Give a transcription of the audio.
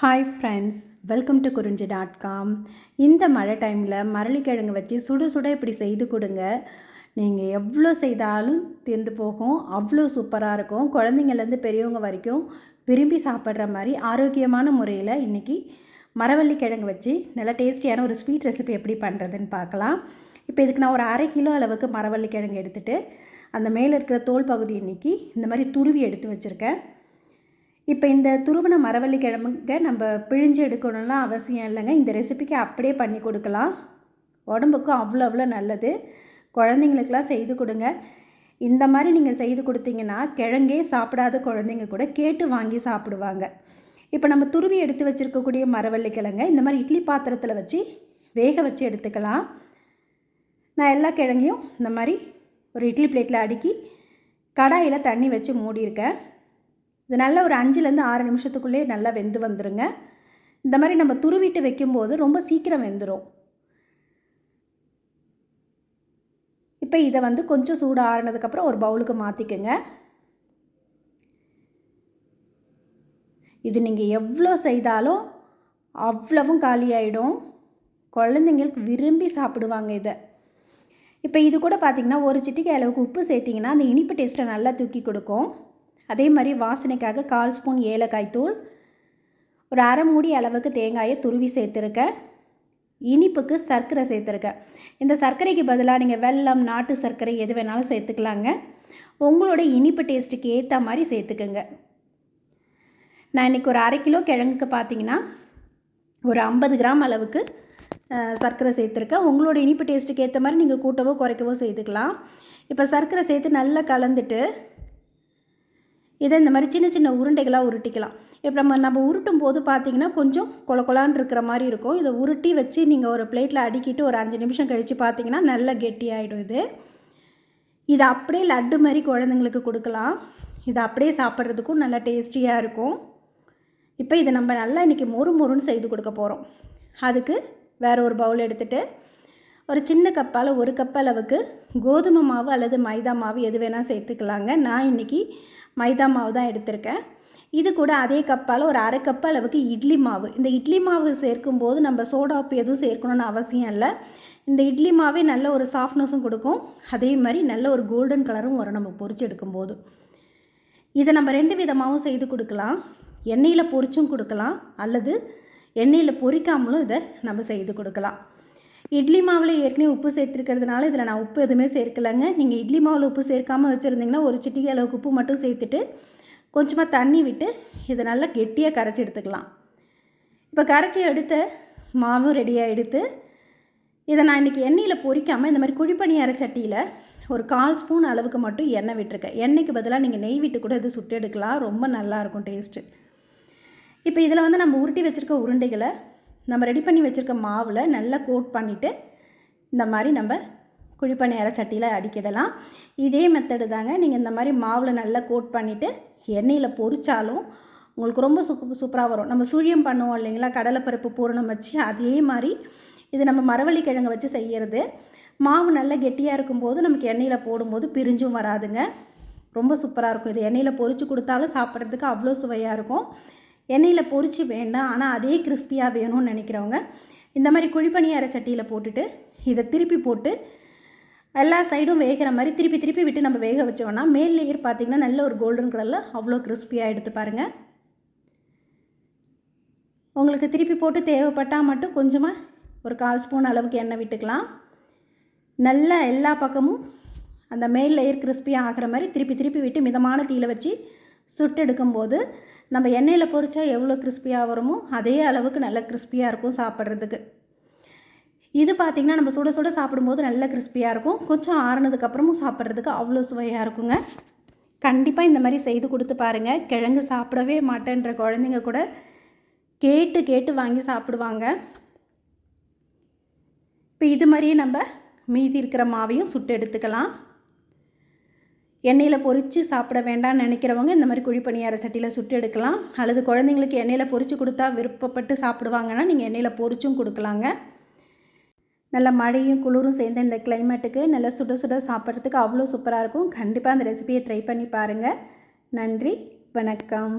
Hi friends welcome to Kurinji dot com இந்த மழை டைமில் மரளிக்கிழங்கு வச்சு சுட சுட இப்படி செய்து கொடுங்க. நீங்கள் எவ்வளோ செய்தாலும் தீர்ந்து போகும். அவ்வளோ சூப்பராக இருக்கும். குழந்தைங்கள்லேருந்து பெரியவங்க வரைக்கும் விரும்பி சாப்பிட்ற மாதிரி ஆரோக்கியமான முறையில் இன்றைக்கி மரவள்ளி கிழங்கு வச்சு நல்லா டேஸ்டியான ஒரு ஸ்வீட் ரெசிபி எப்படி பண்ணுறதுன்னு பார்க்கலாம். இப்போ இதுக்கு நான் ஒரு அரை கிலோ அளவுக்கு மரவள்ளி கிழங்கு எடுத்துகிட்டு அந்த மேலே இருக்கிற தோல் பகுதி இன்றைக்கி இந்த மாதிரி துருவி எடுத்து வச்சுருக்கேன். இப்போ இந்த துருவன மரவள்ளி கிழங்குங்க நம்ம பிழிஞ்சு எடுக்கணும்னா அவசியம் இல்லைங்க. இந்த ரெசிபிக்கு அப்படியே பண்ணி கொடுக்கலாம். உடம்புக்கும் அவ்வளோ அவ்வளோ நல்லது. குழந்தைங்களுக்கெல்லாம் செய்து கொடுங்க. இந்த மாதிரி நீங்கள் செய்து கொடுத்தீங்கன்னா கிழங்கே சாப்பிடாத குழந்தைங்க கூட கேட்டு வாங்கி சாப்பிடுவாங்க. இப்போ நம்ம துருவி எடுத்து வச்சுருக்கக்கூடிய மரவள்ளி கிழங்க இந்த மாதிரி இட்லி பாத்திரத்தில் வச்சு வேக வச்சு எடுத்துக்கலாம். நான் எல்லா கிழங்கையும் இந்த மாதிரி ஒரு இட்லி பிளேட்டில் அடுக்கி கடாயில் தண்ணி வச்சு மூடியிருக்கேன். இது நல்லா ஒரு அஞ்சுலேருந்து ஆறு நிமிஷத்துக்குள்ளே நல்லா வெந்து வந்துடுங்க இந்த மாதிரி நம்ம துருவிட்டு வைக்கும்போது ரொம்ப சீக்கிரம் வெந்துடும் இப்போ இதை வந்து கொஞ்சம் சூடு ஆறுனதுக்கப்புறம் ஒரு பவுலுக்கு மாற்றிக்கோங்க இது நீங்கள் எவ்வளோ செய்தாலும் அவ்வளவும் காலியாயிடும் குழந்தைங்களுக்கு விரும்பி சாப்பிடுவாங்க இதை. இப்போ இது கூட பார்த்திங்கன்னா ஒரு சிட்டிக்கை அளவுக்கு உப்பு சேர்த்திங்கன்னா அந்த இனிப்பு டேஸ்ட்டை நல்லா தூக்கி கொடுக்கும். அதே மாதிரி வாசனைக்காக கால் ஸ்பூன் ஏலக்காய் தூள் ஒரு அரை மூடி அளவுக்கு தேங்காயை துருவி சேர்த்துருக்கேன் இனிப்புக்கு சர்க்கரை சேர்த்துருக்கேன் இந்த சர்க்கரைக்கு பதிலாக நீங்கள் வெல்லம் நாட்டு சர்க்கரை எது வேணாலும் சேர்த்துக்கலாங்க. உங்களோட இனிப்பு டேஸ்ட்டுக்கு ஏற்ற மாதிரி சேர்த்துக்குங்க. நான் இன்றைக்கி ஒரு அரை கிலோ கிழங்குக்கு பார்த்தீங்கன்னா ஒரு ஐம்பது கிராம் அளவுக்கு சர்க்கரை சேர்த்துருக்கேன். உங்களோட இனிப்பு டேஸ்ட்டுக்கு ஏற்ற மாதிரி நீங்கள் கூட்டவோ குறைக்கவோ செய்துக்கலாம் இப்போ சர்க்கரை சேர்த்து நல்லா கலந்துட்டு இதை இந்த மாதிரி சின்ன சின்ன உருண்டைகளாக உருட்டிக்கலாம். இப்போ நம்ம நம்ம உருட்டும் போது பார்த்தீங்கன்னா கொஞ்சம் கொல கொலான் இருக்கிற மாதிரி இருக்கும். இதை உருட்டி வச்சு நீங்கள் ஒரு பிளேட்டில் அடுக்கிட்டு ஒரு அஞ்சு நிமிஷம் கழித்து பார்த்தீங்கன்னா நல்லா கெட்டியாகிடும் இது. இதை அப்படியே லட்டு மாதிரி குழந்தைங்களுக்கு கொடுக்கலாம். இதை அப்படியே சாப்பிட்றதுக்கும் நல்லா டேஸ்டியாக இருக்கும். இப்போ இதை நம்ம நல்லா இன்றைக்கி மொறு மொறுன்னு செய்து கொடுக்க போகிறோம் அதுக்கு வேறு ஒரு பவுல் எடுத்துகிட்டு ஒரு சின்ன கப்பால் ஒரு கப் அளவுக்கு கோதுமை மாவு அல்லது மைதா மாவு எது வேணால் சேர்த்துக்கலாங்க. நான் இன்றைக்கி மைதா மாவு தான் எடுத்திருக்கேன். இது கூட அதே கப்பால் ஒரு அரை கப் அளவுக்கு இட்லி மாவு. இந்த இட்லி மாவு சேர்க்கும்போது நம்ம சோடாப்பு எதுவும் சேர்க்கணுன்னு அவசியம் இல்லை. இந்த இட்லி மாவே நல்ல ஒரு சாஃப்ட்னஸும் கொடுக்கும். அதே மாதிரி நல்ல ஒரு கோல்டன் கலரும் வரும் நம்ம பொறிச்சு எடுக்கும்போது. இதை நம்ம ரெண்டு விதமாகவும் செய்து கொடுக்கலாம். எண்ணெயில் பொரிச்சும் கொடுக்கலாம். அல்லது எண்ணெயில் பொரிக்காமலும் இதை நம்ம செய்து கொடுக்கலாம். இட்லி மாவில் ஏற்கனவே உப்பு சேர்த்துருக்கிறதுனால இதில் நான் உப்பு எதுவுமே சேர்க்கலைங்க. நீங்கள் இட்லி மாவில் உப்பு சேர்க்காமல் வச்சுருந்தீங்கன்னா ஒரு சிட்டிகை அளவுக்கு உப்பு மட்டும் சேர்த்துட்டு கொஞ்சமாக தண்ணி விட்டு இதை நல்லா கெட்டியாக கரைச்சி எடுத்துக்கலாம். இப்போ கரைச்சி எடுத்த மாவும் ரெடியாக எடுத்து இதை நான் இன்றைக்கி எண்ணெயில் பொரிக்காமல் இந்த மாதிரி குழிப்பணியார சட்டியில் ஒரு கால் ஸ்பூன் அளவுக்கு மட்டும் எண்ணெய் விட்டுருக்கேன். எண்ணெய்க்கு பதிலாக நீங்கள் நெய் விட்டு கூட இது சுட்டு எடுக்கலாம். ரொம்ப நல்லாயிருக்கும் டேஸ்ட்டு. இப்போ இதில் வந்து நம்ம உருட்டி வச்சுருக்க உருண்டைகளை நம்ம ரெடி பண்ணி வச்சுருக்க மாவில் நல்லா கோட் பண்ணிவிட்டு இந்த மாதிரி நம்ம குழிப்பணியார சட்டியில் அடிக்கிடலாம். இதே மெத்தடு தாங்க நீங்கள் இந்த மாதிரி மாவில் நல்லா கோட் பண்ணிவிட்டு எண்ணெயில் பொறிச்சாலும் உங்களுக்கு ரொம்ப சூப் சூப்பராக வரும். நம்ம சுழியம் பண்ணுவோம் இல்லைங்களா? கடலைப்பருப்பு பூரணம் வச்சு அதே மாதிரி இது நம்ம மரவள்ளி கிழங்கு வச்சு செய்கிறது மாவு நல்லா கெட்டியாக இருக்கும்போது நமக்கு எண்ணெயில் போடும்போது பிரிஞ்சும் வராதுங்க. ரொம்ப சூப்பராக இருக்கும். இது எண்ணெயில் பொறிச்சு கொடுத்தாலும் சாப்பிட்றதுக்கு அவ்வளோ சுவையாக இருக்கும். எண்ணெயில் பொரித்து வேண்டாம் ஆனால் அதே கிறிஸ்பியாக வேணும்னு நினைக்கிறவங்க இந்த மாதிரி குழிப்பணியார சட்டியில் போட்டுட்டு இதை திருப்பி போட்டு எல்லா சைடும் வேகிற மாதிரி திருப்பி திருப்பி விட்டு நம்ம வேக வச்சோம்னா மேல் லேயர் பார்த்திங்கன்னா நல்ல ஒரு கோல்டன் கலரில் அவ்வளோ கிறிஸ்பியாக எடுத்து பாருங்கள் உங்களுக்கு திருப்பி போட்டு தேவைப்பட்டால் மட்டும் கொஞ்சமாக ஒரு கால் ஸ்பூன் அளவுக்கு எண்ணெய் விட்டுக்கலாம். நல்லா எல்லா பக்கமும் அந்த மேல் லேயர் கிறிஸ்பியாக ஆகிற மாதிரி திருப்பி திருப்பி விட்டு மிதமான தீயில் வச்சு சுட்டு எடுக்கும்போது நம்ம எண்ணெயில் பொறிச்சா எவ்வளோ கிறிஸ்பியாக வருமோ அதே அளவுக்கு நல்ல கிறிஸ்பியாக இருக்கும் சாப்பிட்றதுக்கு. இது பார்த்திங்கன்னா நம்ம சுட சுட சாப்பிடும்போது நல்ல கிறிஸ்பியாக இருக்கும். கொஞ்சம் ஆறுனதுக்கப்புறமும் சாப்பிட்றதுக்கு அவ்வளோ சுவையாக இருக்குங்க. கண்டிப்பாக இந்த மாதிரி செய்து கொடுத்து பாருங்கள் கிழங்கு சாப்பிடவே மாட்டேன்ற குழந்தைங்க கூட கேட்டு கேட்டு வாங்கி சாப்பிடுவாங்க. இப்போ இது மாதிரியே நம்ம மீதி இருக்கிற மாவையும் சுட்டு எடுத்துக்கலாம். எண்ணெயில் பொறித்து சாப்பிட வேண்டாம்னு நினைக்கிறவங்க இந்த மாதிரி குழி பணியார சட்டியில் சுட்டு எடுக்கலாம். அல்லது குழந்தைங்களுக்கு எண்ணெயில் பொறித்து கொடுத்தா விருப்பப்பட்டு சாப்பிடுவாங்கன்னா நீங்கள் எண்ணெயில் பொறிச்சும் கொடுக்கலாங்க. நல்ல மழையும் குளிரும் சேர்ந்த இந்த கிளைமேட்டுக்கு நல்லா சுட சுட சாப்பிட்றதுக்கு அவ்வளோ சூப்பராக இருக்கும். கண்டிப்பாக அந்த ரெசிபியை ட்ரை பண்ணி பாருங்கள் நன்றி. வணக்கம்.